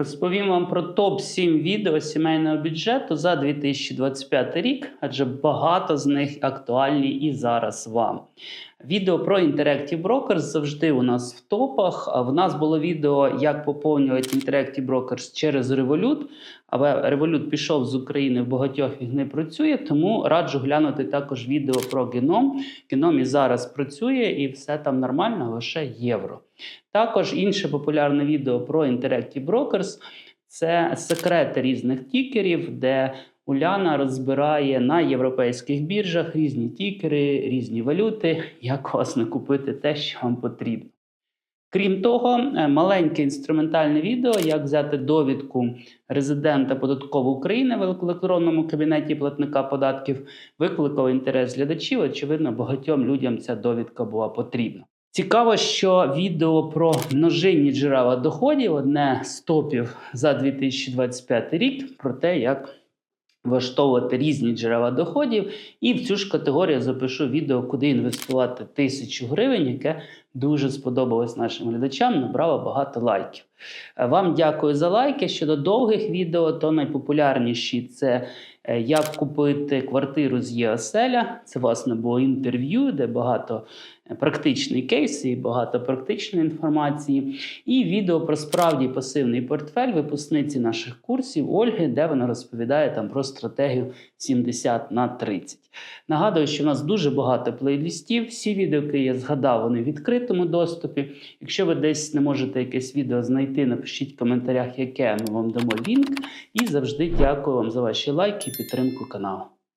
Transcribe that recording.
Розповім вам про топ 7 відео сімейного бюджету за 2025 рік, адже багато з них актуальні і зараз вам. Відео про Interactive Brokers завжди у нас в топах. В нас було відео, як поповнювати Interactive Brokers через Revolut. Але Revolut пішов з України в багатьох він не працює, тому раджу глянути також відео про геном. Геном і зараз працює, і все там нормально, лише євро. Також інше популярне відео про Interactive Brokers – це секрети різних тікерів, де Уляна розбирає на європейських біржах різні тікери, різні валюти, як власне купити те, що вам потрібно. Крім того, е, маленьке інструментальне відео, як взяти довідку резидента податкової України в електронному кабінеті платника податків, викликав інтерес глядачів. Очевидно, багатьом людям ця довідка була потрібна. Цікаво, що відео про множинні джерела доходів одне з топів за 2025 рік про те, як влаштовувати різні джерела доходів. І в цю ж категорію запишу відео, куди інвестувати тисячу гривень, яке дуже сподобалось нашим глядачам, набрало багато лайків. Е, Вам дякую за лайки. Щодо довгих відео, то найпопулярніші це е, як купити квартиру з ЄОСЕЛЯ. Це, власне, було інтерв'ю, де багато е, практичний кейс і багато практичної інформації. І відео про справді пасивний портфель випускниці наших курсів Ольги, де вона розповідає там про стратегію 70 на 30. Нагадую, що в нас дуже багато плейлістів. Всі відео, які я згадав, вони в відкритому доступі. Якщо ви десь не можете якесь відео знайти, напишіть в коментарях, яке ми вам дамо лінк. І завжди дякую вам за ваші лайки і підтримку каналу.